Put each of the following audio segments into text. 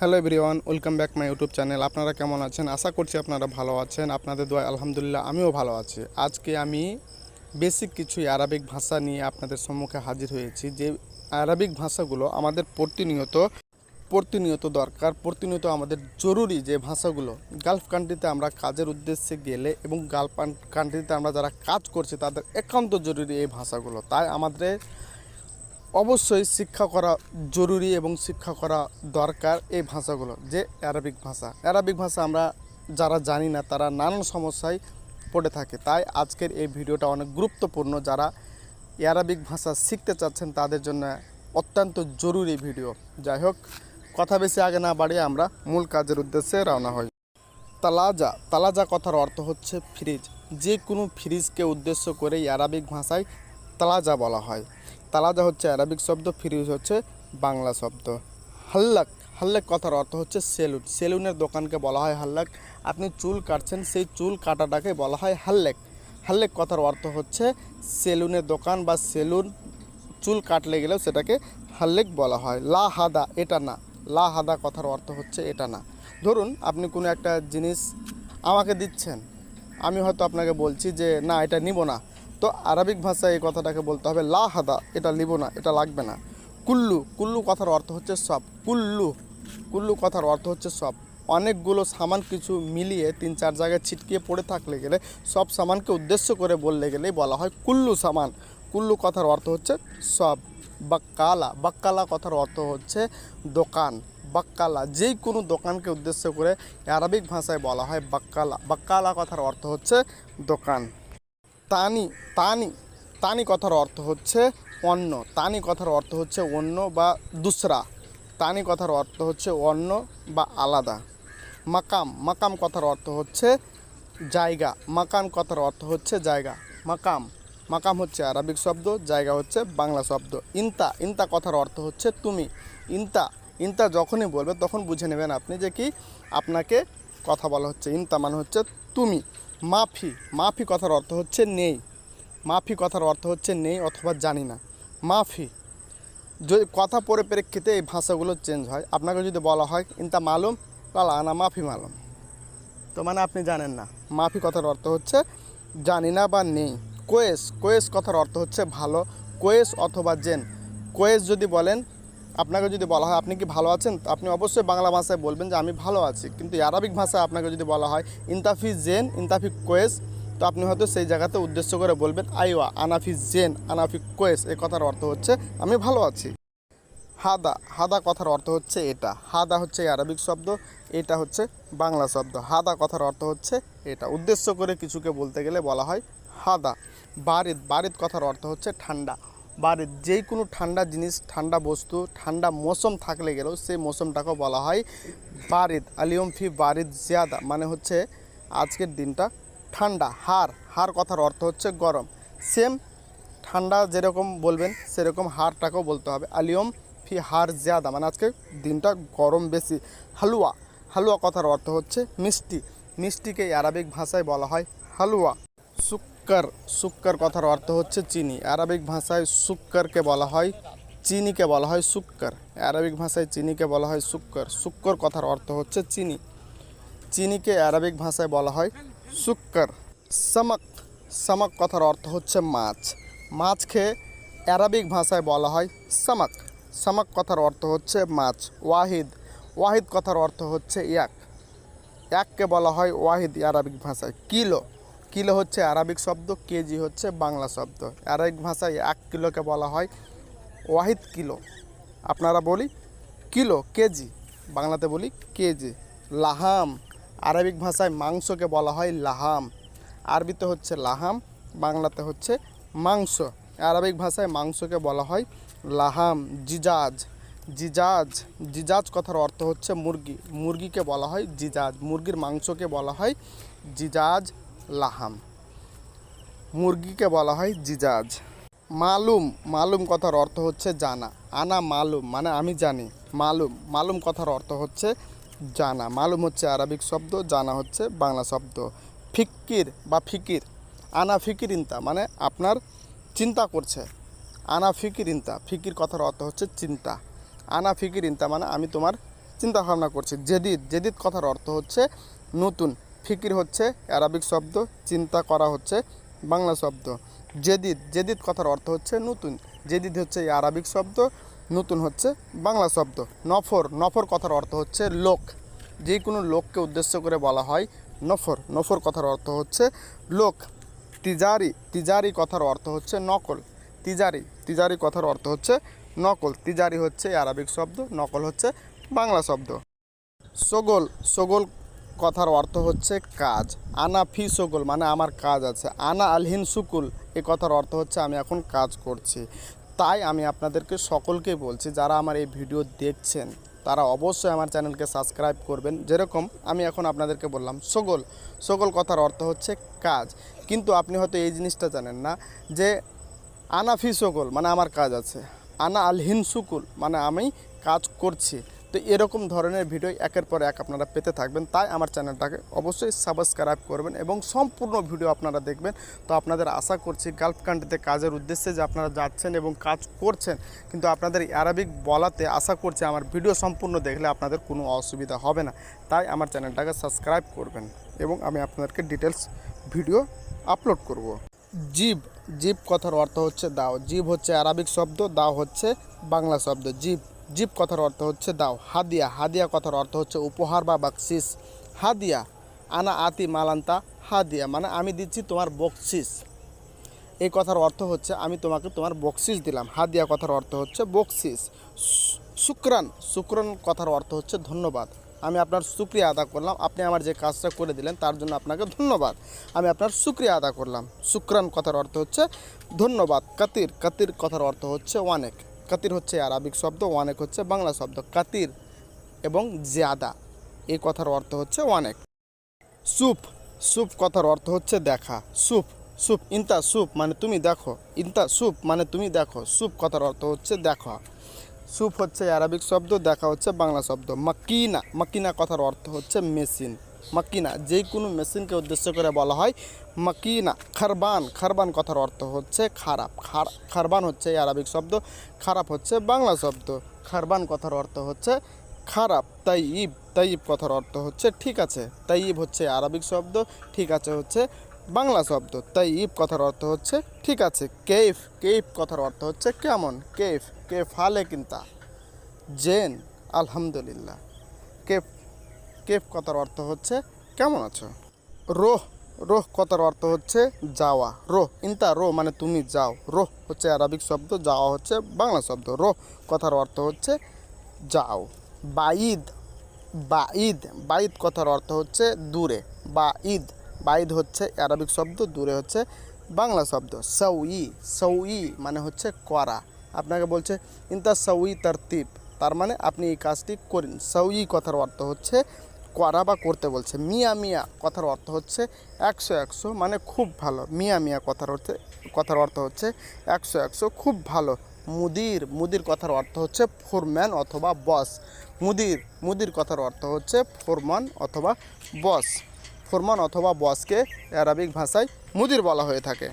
Hello everyone, welcome back my YouTube channel. আপনারা কেমন আছেন? আশা করছি আপনারা ভালো আছেন। আপনাদের দোয়া আলহামদুলিল্লাহ আমিও ভালো আছি। আজকে আমি বেসিক কিছু আরবিক ভাষা নিয়ে আপনাদের সম্মুখে হাজির হয়েছি। যে আরবিক ভাষাগুলো আমাদের প্রতিনিয়ত প্রতিনিয়ত দরকার, প্রতিনিয়ত আমাদের জরুরি যে ভাষাগুলো। গালফ কান্ট্রিতে আমরা কাজের উদ্দেশ্যে গেলে এবং গালফ কান্ট্রিতে আমরা যারা কাজ করছি, তাদের একান্ত জরুরি এই ভাষাগুলো। তাই আমাদের অবশ্যই শিক্ষা করা জরুরি এবং শিক্ষা করা দরকার এই ভাষাগুলো, যে অ্যারাবিক ভাষা। অ্যারাবিক ভাষা আমরা যারা জানি না, তারা নানান সমস্যায় পড়ে থাকে। তাই আজকের এই ভিডিওটা অনেক গুরুত্বপূর্ণ। যারা অ্যারাবিক ভাষা শিখতে চাচ্ছেন, তাদের জন্য অত্যন্ত জরুরি ভিডিও। যাই হোক, কথা বেশি আগে না বাড়িয়ে আমরা মূল কাজের উদ্দেশ্যে রওনা হই। তালাজা। তালাজা কথার অর্থ হচ্ছে ফ্রিজ। যে কোনো ফ্রিজকে উদ্দেশ্য করে অ্যারাবিক ভাষায় তালাজা বলা হয়। তালাজা হচ্ছে আরবিক শব্দ, ফ্রিজ হচ্ছে বাংলা শব্দ। হাল্লাক হাল্লাক কথার অর্থ হচ্ছে সেলুন। সেলুনের দোকানকে বলা হয় হাল্লাক। আপনি চুল কাটছেন, সেই চুল কাটাটাকে বলা হয় হাল্লেক। হাল্লেক কথার অর্থ হচ্ছে সেলুনের দোকান বা সেলুন চুল কাটলে গেলেও সেটাকে হাল্লেক বলা হয়। লা হাদা, এটা না। লা হাদা কথার অর্থ হচ্ছে এটা না। ধরুন, আপনি কোনো একটা জিনিস আমাকে দিচ্ছেন। আমি হয়তো আপনাকে বলছি যে, না, এটা নিব না। তো আরবিক ভাষায় এই কথাটাকে বলতে হবে, লা হাদা, এটা নিব না, এটা লাগবে না। কুল্লু কুল্লু কথার অর্থ হচ্ছে সব। কুল্লু কুল্লু কথার অর্থ হচ্ছে সব। অনেকগুলো সামান কিছু মিলিয়ে তিন চার জায়গায় ছিটকিয়ে পড়ে থাকলে গেলে, সব সামানকে উদ্দেশ্য করে বললে গেলেই বলা হয় কুল্লু সামান। কুল্লু কথার অর্থ হচ্ছে সব। বাক্কালা বাক্কালা কথার অর্থ হচ্ছে দোকান। বাক্কালা, যেই কোনো দোকানকে উদ্দেশ্য করে আরবিক ভাষায় বলা হয় বাক্কালা। বাক্কালা কথার অর্থ হচ্ছে দোকান। তানি তানি তানি কথার অর্থ হচ্ছে অন্য তানি কথার অর্থ হচ্ছে অন্য বা দুসরা, তানি কথার অর্থ হচ্ছে অন্য বা আলাদা। মাকাম মাকাম কথার অর্থ হচ্ছে জায়গা, মাকাম কথার অর্থ হচ্ছে জায়গা, মাকাম মাকাম হচ্ছে আরবিক শব্দ, জায়গা হচ্ছে বাংলা শব্দ। ইনতা ইনতা কথার অর্থ হচ্ছে তুমি। ইনতা ইনতা যখনই বলবে তখন বুঝে নেবেন আপনি যে কি, আপনাকে কথা বলা হচ্ছে। ইনতা মানে হচ্ছে তুমি। মাফি মাফি কথার অর্থ হচ্ছে নেই। মাফি কথার অর্থ হচ্ছে নেই অথবা জানি না। মাফি, যদি কথা পরিপ্রেক্ষিতে এই ভাষাগুলো চেঞ্জ হয়, আপনাকে যদি বলা হয়, ইনতা মালুম, লালা আনা মাফি মালুম। তো মানে আপনি জানেন না। মাফি কথার অর্থ হচ্ছে, জানি না বা নেই। কোয়েস কোয়েস কথার অর্থ হচ্ছে ভালো, কোয়েস অথবা জেন। কোয়েস যদি বলেন আপনাকে যদি বলা হয়, আপনি কি ভালো আছেন? আপনি অবশ্যই বাংলা ভাষায় বলবেন যে, আমি ভালো আছি। কিন্তু আরবিক ভাষায় আপনাকে যদি বলা হয়, ইনতাফি জেন, ইনতাফি কোয়েস, তো আপনি হয়তো সেই জায়গাতে উদ্দেশ্য করে বলবেন, আইওয়া, আনাফি জেন, আনাফি কোয়েস এই কথার অর্থ হচ্ছে, আমি ভালো আছি। হাদা হাদা কথার অর্থ হচ্ছে এটা। হাদা হচ্ছে আরবিক শব্দ, এটা হচ্ছে বাংলা শব্দ। হাদা কথার অর্থ হচ্ছে এটা। উদ্দেশ্য করে কিছুকে বলতে গেলে বলা হয়, হাদা। বারিদ বারিদ কথার অর্থ হচ্ছে ঠান্ডা। বারিদ যেই কোনো ঠান্ডা জিনিস, ঠান্ডা বস্তু, ঠান্ডা মৌসুম থাকলে গেলেও সেই মৌসুমটাকে বলা হয় বারিদ, আলিয়ম ফি বারিদ জিয়াদা। মানে হচ্ছে আজকের দিনটা ঠান্ডা, হার। হার কথার অর্থ হচ্ছে গরম। সেম ঠান্ডা যেরকম বলবেন, সেরকম হারটাকেও বলতে হবে। আলিয়ম ফি হার জিয়াদা মানে আজকে দিনটা গরম বেশি। হালুয়া হালুয়া কথার অর্থ হচ্ছে মিষ্টি। মিষ্টিকে আরবিক ভাষায় বলা হয় হালুয়া। সুক্কর সুক্কর কথার অর্থ হচ্ছে চিনি। আরবিক ভাষায় সুক্করকে বলা হয়, চিনিকে বলা হয় সুক্কর। আরবিক ভাষায় চিনিকে বলা হয় সুক্কর। সুক্কর কথার অর্থ হচ্ছে চিনি। চিনিকে আরবিক ভাষায় বলা হয় সুক্কর। সামাক সামাক কথার অর্থ হচ্ছে মাছ। মাছকে আরবিক ভাষায় বলা হয় সামাক। সামাক কথার অর্থ হচ্ছে মাছ, ওয়াহিদ। ওয়াহিদ কথার অর্থ হচ্ছে এক এককে বলা হয় ওয়াহিদ আরবিক ভাষায়। কিলো। কিলো হচ্ছে আরবিক শব্দ, কেজি হচ্ছে বাংলা শব্দ। আরবিক ভাষায় এক কিলোকে বলা হয় ওয়াহিদ কিলো। আপনারা বলি কিলো, কেজি। বাংলাতে বলি কেজি। লাহাম। আরবিক ভাষায় মাংসকে বলা হয় লাহাম। আরবিতে হচ্ছে লাহাম, বাংলাতে হচ্ছে মাংস। আরবিক ভাষায় মাংসকে বলা হয় লাহাম, জিজাজ। জিজাজ জিজাজ কথার অর্থ হচ্ছে মুরগি। মুরগিকে বলা হয় জিজাজ। মুরগির মাংসকে বলা হয় জিজাজ। লাহাম। মুরগিকে বলা হয় জিজাজ। মালুম মালুম কথার অর্থ হচ্ছে জানা। আনা মালুম মানে আমি জানি। মালুম মালুম কথার অর্থ হচ্ছে জানা। মালুম হচ্ছে আরবিক শব্দ, জানা হচ্ছে বাংলা শব্দ। ফিক্কির বা ফিকির। আনা ফিকির ইন্তা মানে আপনার চিন্তা করছে। আনা ফিকির ইন্তা ফিকির কথার অর্থ হচ্ছে চিন্তা। আনা ফিকির ইন্তা মানে আমি তোমার চিন্তা ভাবনা করছি। জেদিদ জেদিদ কথার অর্থ হচ্ছে নতুন। ফিকির হচ্ছে অ্যারাবিক শব্দ, চিন্তা করা হচ্ছে, বাংলা শব্দ। জেদিদ জেদিদ কথার অর্থ হচ্ছে নতুন। জেদিদ হচ্ছে আরবিক শব্দ, নতুন হচ্ছে বাংলা শব্দ। নফর নফর কথার অর্থ হচ্ছে লোক। যে কোনো লোককে উদ্দেশ্য করে বলা হয় নফর। নফর কথার অর্থ হচ্ছে লোক। তিজারি তিজারি কথার অর্থ হচ্ছে নকল। তিজারি তিজারি কথার অর্থ হচ্ছে নকল। তিজারি হচ্ছে আরবিক শব্দ, নকল হচ্ছে বাংলা শব্দ। সগোল সগোল কথার অর্থ হচ্ছে কাজ। আনা ফি সগোল মানে আমার কাজ আছে। আনা আলহিন সুকুল, এ কথার অর্থ হচ্ছে আমি এখন কাজ করছি। তাই আমি আপনাদেরকে সকলকে বলছি, যারা আমার এই ভিডিও দেখছেন, তারা অবশ্যই আমার চ্যানেলকে সাবস্ক্রাইব করবেন। যেরকম আমি এখন আপনাদেরকে বললাম সগোল সগোল কথার অর্থ হচ্ছে কাজ। কিন্তু আপনি হয়তো এই জিনিসটা জানেন না যে আনা ফি সকল মানে আমার কাজ আছে। আনা আলহিন সুকুল মানে আমি কাজ করছি। তো এরকম ধরনের ভিডিও একের পর এক আপনারা পেতে থাকবেন। তাই আমার চ্যানেলটাকে অবশ্যই সাবস্ক্রাইব করবেন এবং সম্পূর্ণ ভিডিও আপনারা দেখবেন। তো আপনাদের আশা করছি গালফ কান্ট্রিতে কাজের উদ্দেশ্যে যে আপনারা যাচ্ছেন এবং কাজ করছেন, কিন্তু আপনাদের অ্যারাবিক বলাতে আশা করছি আমার ভিডিও সম্পূর্ণ দেখলে আপনাদের কোনো অসুবিধা হবে না। তাই আমার চ্যানেলটাকে সাবস্ক্রাইব করবেন এবং আমি আপনাদেরকে ডিটেলস ভিডিও আপলোড করব। জীব জীব কথার অর্থ হচ্ছে দাও। জীব হচ্ছে আরবিক শব্দ, দাও হচ্ছে বাংলা শব্দ। জীব জীব কথার অর্থ হচ্ছে দাও। হাদিয়া হাদিয়া কথার অর্থ হচ্ছে উপহার বা বাকশিস। হাদিয়া, আনা আতি মালান্তা, হাদিয়া মানে আমি দিচ্ছি তোমার বকশিস। এই কথার অর্থ হচ্ছে আমি তোমাকে তোমার বকশিস দিলাম। হাদিয়া কথার অর্থ হচ্ছে বকশিস। শুক্রান শুক্রান কথার অর্থ হচ্ছে ধন্যবাদ। আমি আপনার শুক্রিয়া আদা করলাম। আপনি আমার যে কাজটা করে দিলেন তার জন্য আপনাকে ধন্যবাদ। আমি আপনার শুক্রিয়া আদা করলাম। শুক্রান কথার অর্থ হচ্ছে ধন্যবাদ। কাতির কাতির কথার অর্থ হচ্ছে অনেক। কাতির হচ্ছে আরবিক শব্দ অনেক হচ্ছে বাংলা শব্দ। কাতির এবং জিয়াদা এই কথার অর্থ হচ্ছে অনেক সুপ সুপ কথার অর্থ হচ্ছে দেখা। সুপ সুপ ইন্তা সুপ মানে তুমি দেখো। ইন্তা সুপ মানে তুমি দেখো। সুপ কথার অর্থ হচ্ছে দেখা। সুপ হচ্ছে আরবিক শব্দ, দেখা হচ্ছে বাংলা শব্দ। মাকিনা মাকিনা কথার অর্থ হচ্ছে মেশিন। মাকিনা যে কোনো মেশিনকে উদ্দেশ্য করে বলা হয় মাকিনা, খারবান খারবান কথার অর্থ হচ্ছে খারাপ। খার খারবান হচ্ছে আরবিক শব্দ, খারাপ হচ্ছে বাংলা শব্দ। খারবান কথার অর্থ হচ্ছে খারাপ তাইব তাইব কথার অর্থ হচ্ছে ঠিক আছে। তাইব হচ্ছে আরবিক শব্দ, ঠিক আছে হচ্ছে বাংলা শব্দ। তাইব কথার অর্থ হচ্ছে ঠিক আছে, কেফ। কেফ কথার অর্থ হচ্ছে কেমন? কেফ। কেফ হালে কিন্তা। জেন, আলহামদুলিল্লাহ। কেফ কেফ কথার অর্থ হচ্ছে কেমন আছো? রোহ। রোহ কথার অর্থ হচ্ছে যাওয়া। রোহ, ইন্তা রো মানে তুমি যাও। রোহ হচ্ছে আরবিক শব্দ, যাওয়া হচ্ছে বাংলা শব্দ। রোহ কথার অর্থ হচ্ছে যাও। বাঈদ বাঈদ বাঈদ কথার অর্থ হচ্ছে দূরে। বা বাঈদ বাঈদ হচ্ছে আরবিক শব্দ, দূরে হচ্ছে বাংলা শব্দ। সৌই সৌই মানে হচ্ছে করা। আপনাকে বলছে, ইন্তা সৌই তরতিব। তার মানে আপনি এই কাজটি করেন। সৌই কথার অর্থ হচ্ছে করা বা করতে বলছে। মিয়া মিয়া কথার অর্থ হচ্ছে একশো একশো মানে খুব ভালো। মিয়া মিয়া কথার অর্থে, কথার অর্থ হচ্ছে একশো একশো খুব ভালো। মুদির মুদির কথার অর্থ হচ্ছে ফোরম্যান অথবা বস। মুদির মুদির কথার অর্থ হচ্ছে ফোরমান অথবা বস। ফোরমান অথবা বসকে অ্যারাবিক ভাষায় মুদির বলা হয়ে থাকে।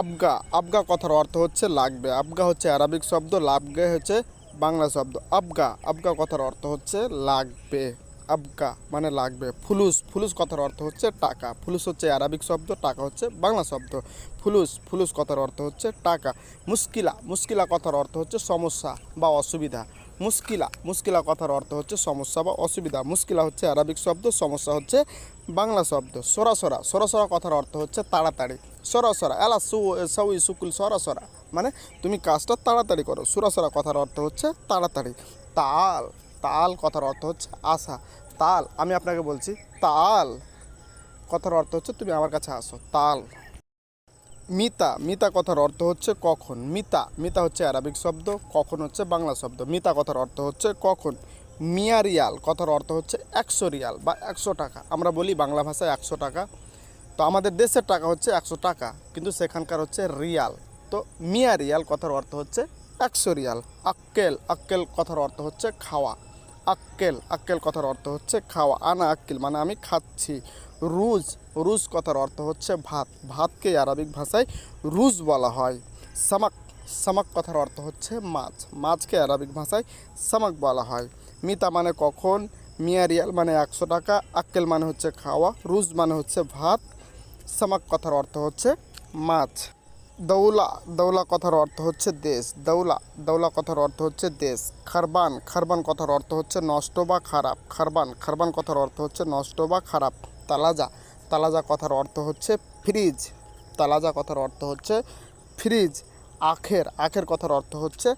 আবগা আবগা কথার অর্থ হচ্ছে লাগবে। আবগা হচ্ছে অ্যারাবিক শব্দ, লাগবে হচ্ছে বাংলা শব্দ। আবগা আবগা কথার অর্থ হচ্ছে লাগবে। আবগা মানে লাগবে। ফুলুস ফুলুস কথার অর্থ হচ্ছে টাকা। ফুলুস হচ্ছে আরবিক শব্দ, টাকা হচ্ছে বাংলা শব্দ। ফুলুস ফুলুস কথার অর্থ হচ্ছে টাকা। মুশকিলা মুশকিলা কথার অর্থ হচ্ছে সমস্যা বা অসুবিধা। মুশকিলা মুশকিলা কথার অর্থ হচ্ছে সমস্যা বা অসুবিধা। মুশকিলা হচ্ছে আরবিক শব্দ, সমস্যা হচ্ছে বাংলা শব্দ। সরাসরা সরাসরা কথার অর্থ হচ্ছে তাড়াতাড়ি। সরাসরা, এলা সু সউই সুকুল, সরাসরা। মানে তুমি কাজটা তাড়াতাড়ি করো। সুরাসরা কথার অর্থ হচ্ছে তাড়াতাড়ি। তাল তাল কথার অর্থ হচ্ছে আশা। তাল, আমি আপনাকে বলছি, তাল কথার অর্থ হচ্ছে তুমি আমার কাছে আসো, তাল। মিতা মিতা কথার অর্থ হচ্ছে কখন? মিতা মিতা হচ্ছে আরবিক শব্দ, কখন হচ্ছে বাংলা শব্দ। মিতা কথার অর্থ হচ্ছে কখন? মিয়া রিয়াল, কথার অর্থ হচ্ছে একশো রিয়াল বা একশো টাকা। আমরা বলি বাংলা ভাষায় একশো টাকা। তো আমাদের দেশের টাকা হচ্ছে একশো টাকা, কিন্তু সেখানকার হচ্ছে রিয়াল। তো মিয়া রিয়াল কথার অর্থ হচ্ছে একশো রিয়াল। আক্কেল আক্কেল কথার অর্থ হচ্ছে খাওয়া। আক্কেল আক্কেল কথার অর্থ হচ্ছে খাওয়া। আনা আক্কেল মানে আমি খাচ্ছি। রুজ রুজ কথার অর্থ হচ্ছে ভাত। ভাতকে আরবিক ভাষায় রুজ বলা হয়। সামাক সামাক কথার অর্থ হচ্ছে মাছ। মাছকে আরবিক ভাষায় সামাক বলা হয়। মিতা মানে কখন, মিয়া রিয়াল মানে একশো টাকা, আক্কেল মানে হচ্ছে খাওয়া, রুজ মানে হচ্ছে ভাত। সামাক কথার অর্থ হচ্ছে মাছ। দৌলা দৌলা কথার অর্থ হচ্ছে দেশ। দৌলা দৌলা কথার অর্থ হচ্ছে দেশ। খারবান খারবান কথার অর্থ হচ্ছে নষ্ট বা খারাপ। খারবান খারবান কথার অর্থ হচ্ছে নষ্ট বা খারাপ। তালাজা তালাজা কথার অর্থ হচ্ছে ফ্রিজ। তালাজা কথার অর্থ হচ্ছে ফ্রিজ। আখের আখের কথার অর্থ হচ্ছে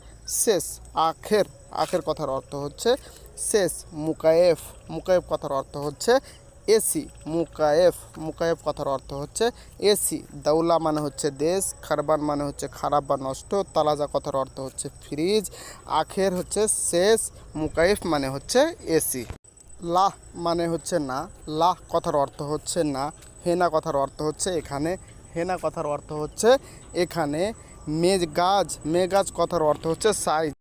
শেষ। আখের আখের কথার অর্থ হচ্ছে শেষ। মুকায়েফ মুকায়েফ কথার অর্থ হচ্ছে এসি, মুকায়েফ। মুকায়েফ কথার অর্থ হচ্ছে এসি। দাউলা মানে হচ্ছে দেশ, খারবান মানে হচ্ছে খারাপ বা নষ্ট। তালাজা কথার অর্থ হচ্ছে ফ্রিজ। আখের হচ্ছে শেষ। মুকায়েফ মানে হচ্ছে এসি। লাহ মানে হচ্ছে না। লাহ কথার অর্থ হচ্ছে না। হেনা কথার অর্থ হচ্ছে এখানে। হেনা কথার অর্থ হচ্ছে এখানে। মেগাজ মেগাজ কথার অর্থ হচ্ছে সাইজ।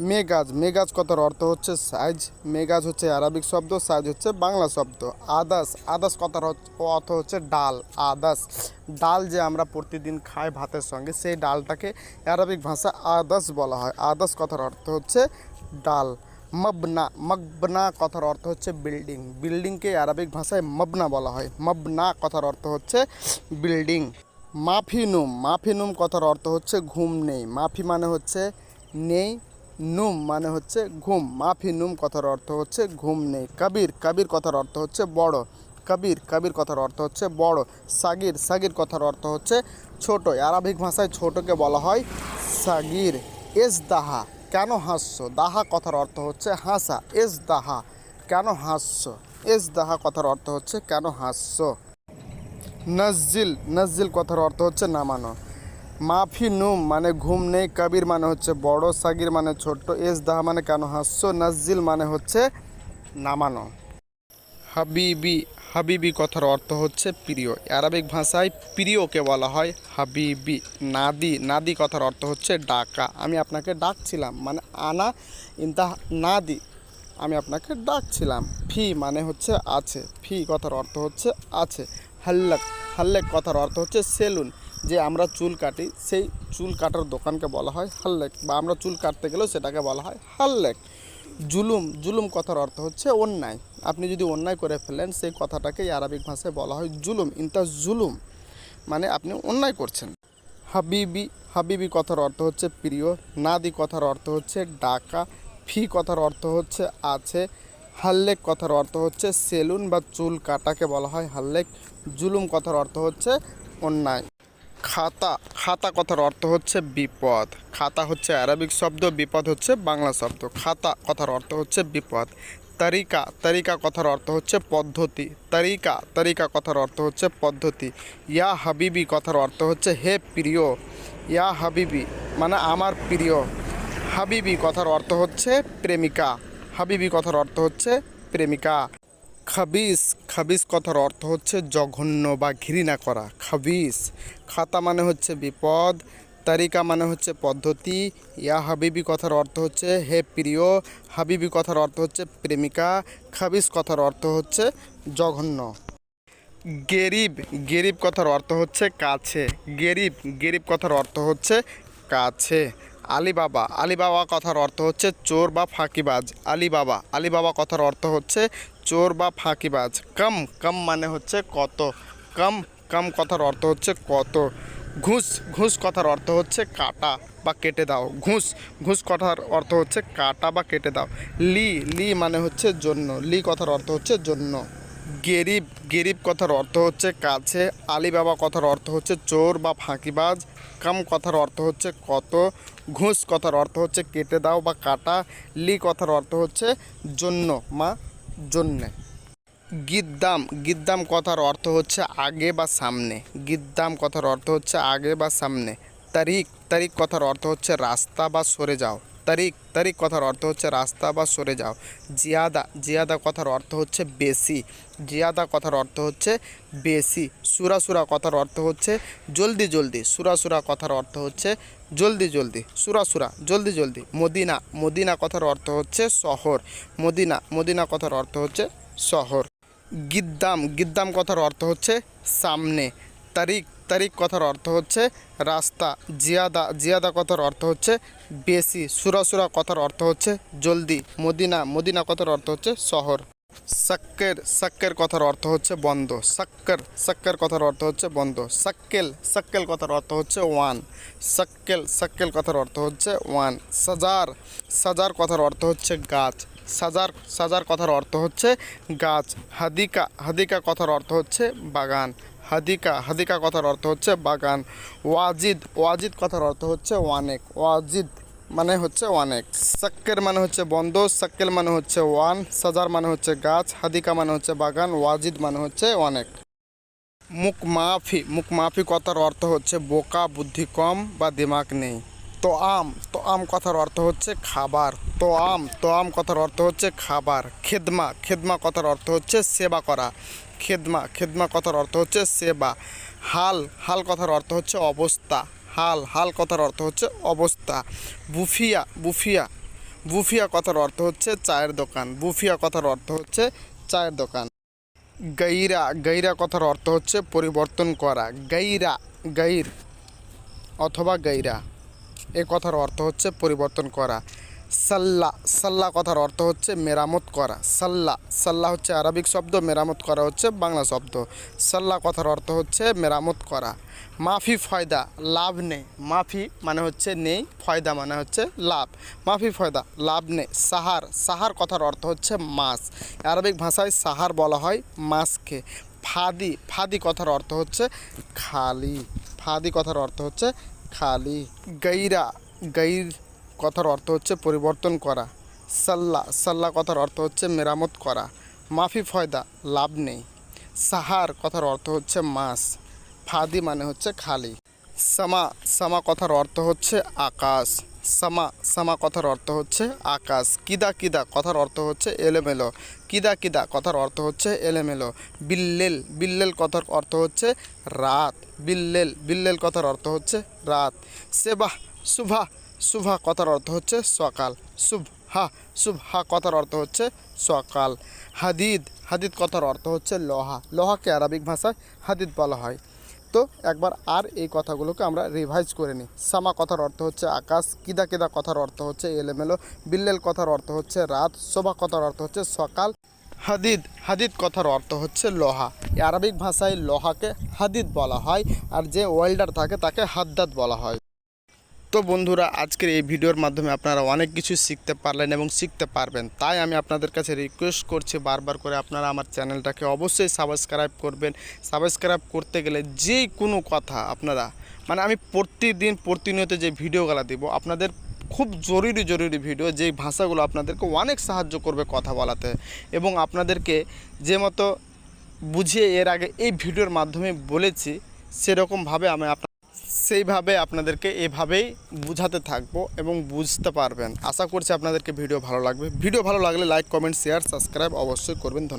মেগাজ। মেগাজ কথার অর্থ হচ্ছে সাইজ মেগাজ হচ্ছে আরবিক শব্দ সাইজ হচ্ছে বাংলা শব্দ। আদাস আদাস কথার অর্থ- হচ্ছে ডাল। আদাস, ডাল যে আমরা প্রতিদিন খাই ভাতের সঙ্গে, সেই ডালটাকে আরবিক ভাষা আদাস বলা হয়। আদাস কথার অর্থ হচ্ছে ডাল। মবনা মবনা কথার অর্থ হচ্ছে বিল্ডিং বিল্ডিংকে আরবিক ভাষায় মবনা বলা হয়। মবনা কথার অর্থ হচ্ছে বিল্ডিং মাফিনুম মাফিনুম কথার অর্থ হচ্ছে ঘুম নেই। মাফি মানে হচ্ছে নেই নুম মানে হচ্ছে ঘুম। মাফি নুম কথার অর্থ হচ্ছে ঘুম নেই। কবির কবির কথার অর্থ হচ্ছে বড়। কবির কবির কথার অর্থ হচ্ছে বড়। সাগির সাগির কথার অর্থ হচ্ছে ছোট। আরবিক ভাষায় ছোটকে বলা হয় সাগির। এস দাহা কেন হাস্য দাহা কথার অর্থ হচ্ছে হাসা। এস দাহা কেন হাস্য এস দাহা কথার অর্থ হচ্ছে কেন হাস্য নজিল নজিল কথার অর্থ হচ্ছে নামানো। মাফি নুম মানে ঘুম নেই, কবির মানে হচ্ছে বড়, সাগির মানে ছোট্ট, এস দাহা মানে কেন হাস্য নজিল মানে হচ্ছে নামানো। হাবিবি হাবিবি কথার অর্থ হচ্ছে প্রিয়। আরবিক ভাষায় প্রিয়কে বলা হয় হাবিবি, নাদি নাদি কথার অর্থ হচ্ছে ডাকা। আমি আপনাকে ডাকছিলাম মানে আনা ইন্তা নাদি, আমি আপনাকে ডাকছিলাম। ফি মানে হচ্ছে আছে, ফি কথার অর্থ হচ্ছে আছে। হাল্লাক, হাল্লেক কথার অর্থ হচ্ছে সেলুন। যে আমরা চুল কাটি, সেই চুল কাটার দোকানকে বলা হয় হাল্লেক বা আমরা চুল কাটতে গেলেও সেটাকে বলা হয় হাল্লেক। জুলুম জুলুম কথার অর্থ হচ্ছে অন্যায়। আপনি যদি অন্যায় করে ফেলেন, সেই কথাটাকে আরবিক ভাষায় বলা হয় জুলুম, ইনতা জুলুম। মানে আপনি অন্যায় করছেন। হাবিবি হাবিবি কথার অর্থ হচ্ছে প্রিয়, নাদি কথার অর্থ হচ্ছে ডাকা, ফি কথার অর্থ হচ্ছে আছে, হাল্লেক কথার অর্থ হচ্ছে সেলুন বা চুল কাটাকে বলা হয় হাল্লেক। জুলুম কথার অর্থ হচ্ছে অন্যায়। খাতা খাতা কথার অর্থ হচ্ছে বিপদ। খাতা হচ্ছে আরবিক শব্দ, বিপদ হচ্ছে বাংলা শব্দ। খাতা কথার অর্থ হচ্ছে বিপদ। তারিকা তারিকা কথার অর্থ হচ্ছে পদ্ধতি। তারিকা তারিকা কথার অর্থ হচ্ছে পদ্ধতি। ইয়া হাবিবি কথার অর্থ হচ্ছে হে প্রিয়। ইয়া হাবিবি মানে আমার প্রিয়। হাবিবি কথার অর্থ হচ্ছে প্রেমিকা। হাবিবি কথার অর্থ হচ্ছে প্রেমিকা। খাবিস খাবিস কথার অর্থ হচ্ছে জঘন্য বা ঘৃণা করা। খাবিস, খাতা মানে হচ্ছে বিপদ, তারিকা মানে হচ্ছে পদ্ধতি। ইয়া হাবিবি কথার অর্থ হচ্ছে হে প্রিয়, হাবিবি কথার অর্থ হচ্ছে প্রেমিকা। খাবিস কথার অর্থ হচ্ছে জঘন্য। গেরিব গেরিব কথার অর্থ হচ্ছে কাছে। গেরিব গেরিব কথার অর্থ হচ্ছে কাছে। আলিবাবা আলিবাবা কথার অর্থ হচ্ছে চোর বা ফাঁকিবাজ। আলিবাবা আলিবাবা কথার অর্থ হচ্ছে চোর বা ফাঁকিবাজ। কম কম মানে হচ্ছে কত। কম কম কথার অর্থ হচ্ছে কত। ঘুষ ঘুষ কথার অর্থ হচ্ছে কাটা বা কেটে দাও। ঘুষ ঘুষ কথার অর্থ হচ্ছে কাটা বা কেটে দাও। লি লি মানে হচ্ছে জন্য। লি কথার অর্থ হচ্ছে জন্য। গেরিব গেরিব কথার অর্থ হচ্ছে কাছে। আলিবাবা কথার অর্থ হচ্ছে চোর বা ফাঁকিবাজ। কাম কথার অর্থ হচ্ছে কত। ঘুষ কথার অর্থ হচ্ছে কেটে দাও বা কাটা। লি কথার অর্থ হচ্ছে জন্য, মা। জন্যে। গিদ্দাম গিদ্দাম কথার অর্থ হচ্ছে আগে বা সামনে। গিদ্দাম কথার অর্থ হচ্ছে আগে বা সামনে। তারিখ তারিখ কথার অর্থ হচ্ছে রাস্তা বা সরে যাও। তারিখ তারিখ কথার অর্থ হচ্ছে রাস্তা বা সরে যাও। জিয়াদা জিয়াদা কথার অর্থ হচ্ছে বেশি। জিয়াদা কথার অর্থ হচ্ছে বেশি। সুরা সুরা কথার অর্থ হচ্ছে জলদি জলদি। সুরা সুরা কথার অর্থ হচ্ছে জলদি জলদি। সুরা সুরা, জলদি জলদি। মদিনা মদিনা কথার অর্থ হচ্ছে শহর। মদিনা মদিনা কথার অর্থ হচ্ছে শহর। গিদ্দাম গিদ্দাম কথার অর্থ হচ্ছে সামনে। তারিখ তারিখ কথার অর্থ হচ্ছে রাস্তা জিয়াদা জিয়াদা কথার অর্থ হচ্ছে বেশি সুরা সুরা কথার অর্থ হচ্ছে জলদি মদিনা মদিনা কথার অর্থ হচ্ছে শহর সাক্কের সাক্কের কথার অর্থ হচ্ছে বন্ধ সাক্কের সাক্কের কথার অর্থ হচ্ছে বন্ধ সাক্কেল সাক্কেল কথার অর্থ হচ্ছে ওয়ান সাক্কেল সাক্কেল কথার অর্থ হচ্ছে ওয়ান সাজার সাজার কথার অর্থ হচ্ছে গাছ সাজার সাজার কথার অর্থ হচ্ছে গাছ হাদিকা হাদিকা কথার অর্থ হচ্ছে বাগান হাদিকা হাদিকা কথার অর্থ হচ্ছে বাগান। ওয়াজিদ ওয়াজিদ কথার অর্থ হচ্ছে অনেক ওয়াজিদ মানে হচ্ছে অনেক সাক্কের মানে হচ্ছে বন্ধ, সাক্কেল মানে হচ্ছে ওয়ান, সাজার মানে হচ্ছে গাছ, হাদিকা মানে হচ্ছে বাগান, ওয়াজিদ মানে হচ্ছে অনেক মুখ মাফি মুখ মাফি কথার অর্থ হচ্ছে বোকা, বুদ্ধি কম বা দিমাগ নেই। তো আম তো আম কথার অর্থ হচ্ছে খাবার। তো আম তো আম কথার অর্থ হচ্ছে খাবার। খেদমা খেদমা কথার অর্থ হচ্ছে সেবা করা। খেদমা খেদমা কথার অর্থ হচ্ছে সেবা। হাল হাল কথার অর্থ হচ্ছে অবস্থা। হাল হাল কথার অর্থ হচ্ছে অবস্থা। বুফিয়া বুফিয়া বুফিয়া কথার অর্থ হচ্ছে চায়ের দোকান। বুফিয়া কথার অর্থ হচ্ছে চায়ের দোকান। গাইরা গাইরা কথার অর্থ হচ্ছে পরিবর্তন করা। গাইরা, গাইর অথবা গাইরা, এ কথার অর্থ হচ্ছে পরিবর্তন করা। সাল্লা সাল্লা কথার অর্থ হচ্ছে মেরামত করা। সাল্লা সাল্লা হচ্ছে আরবিক শব্দ, মেরামত করা হচ্ছে বাংলা শব্দ। সাল্লা কথার অর্থ হচ্ছে মেরামত করা। মাফি ফয়দা, লাভ নেই। মাফি মানে হচ্ছে নেই, ফয়দা মানে হচ্ছে লাভ। মাফি ফয়দা, লাভ নেই। সাহার সাহার কথার অর্থ হচ্ছে মাছ। আরবিক ভাষায় সাহার বলা হয় মাছকে। ফাদি ফাদি কথার অর্থ হচ্ছে খালি। ফাদি কথার অর্থ হচ্ছে খালি। গৈরা গাইর কথার অর্থ হচ্ছে পরিবর্তন করা। সাল্লা সাল্লা কথার অর্থ হচ্ছে মেরামত করা। মাফি ফয়দা, লাভ নেই। সাহার কথার অর্থ হচ্ছে মাছ ফাদি মানে হচ্ছে খালি। সামা সামা কথার অর্থ হচ্ছে আকাশ। সামা সামা কথার অর্থ হচ্ছে আকাশ। কিদা কিদা কথার অর্থ হচ্ছে এলোমেলো। কিদা কিদা কথার অর্থ হচ্ছে এলোমেলো। বিল্লেল বিল্লেল কথার অর্থ হচ্ছে রাত। বিল্লেল বিল্লেল কথার অর্থ হচ্ছে রাত। সেবাহ সুভা সুভা কথার অর্থ হচ্ছে সকাল। শুভহা শুভহা কথার অর্থ হচ্ছে সকাল। হাদিদ হাদিদ কথার অর্থ হচ্ছে লোহা। লোহাকে আরবিক ভাষায় হাদিদ বলা হয়। তো একবার আর এই কথাগুলোকে আমরা রিভাইজ করে নিই। সামা কথার অর্থ হচ্ছে আকাশ, কিদা কিদা কথার অর্থ হচ্ছে এলোমেলো, বিল্লেল কথার অর্থ হচ্ছে রাত, শোভা কথার অর্থ হচ্ছে সকাল। হাদিদ হাদিদ কথার অর্থ হচ্ছে লোহা। আরবিক ভাষায় লোহাকে হাদিদ বলা হয়, আর যে ওয়েল্ডার থাকে তাকে হাদ্দাদ বলা হয়। তো বন্ধুরা, আজকের এই ভিডিওর মাধ্যমে আপনারা অনেক কিছু শিখতে পারলেন এবং শিখতে পারবেন। তাই আমি আপনাদের কাছে রিকোয়েস্ট করছি বারবার করে আপনারা আমার চ্যানেলটাকে অবশ্যই সাবস্ক্রাইব করবেন। সাবস্ক্রাইব করতে গেলে যে কোনো কথা আপনারা মানে আমি প্রতিদিন প্রতিনিয়ত যে ভিডিওগুলো দিব, আপনাদের খুব জরুরি জরুরি ভিডিও যেই ভাষাগুলো আপনাদেরকে অনেক সাহায্য করবে কথা বলাতে। এবং আপনাদেরকে যে মতো বুঝিয়ে এর আগে এই ভিডিওর মাধ্যমে বলেছি, সেরকমভাবে আমি আপনার সেইভাবে আপনাদেরকে এভাবেই বুঝাতে থাকব এবং বুঝতে পারবেন। আশা করছি আপনাদেরকে ভিডিও ভালো লাগবে। ভিডিও ভালো লাগলে লাইক কমেন্ট শেয়ার সাবস্ক্রাইব অবশ্যই করবেন। ধন্যবাদ।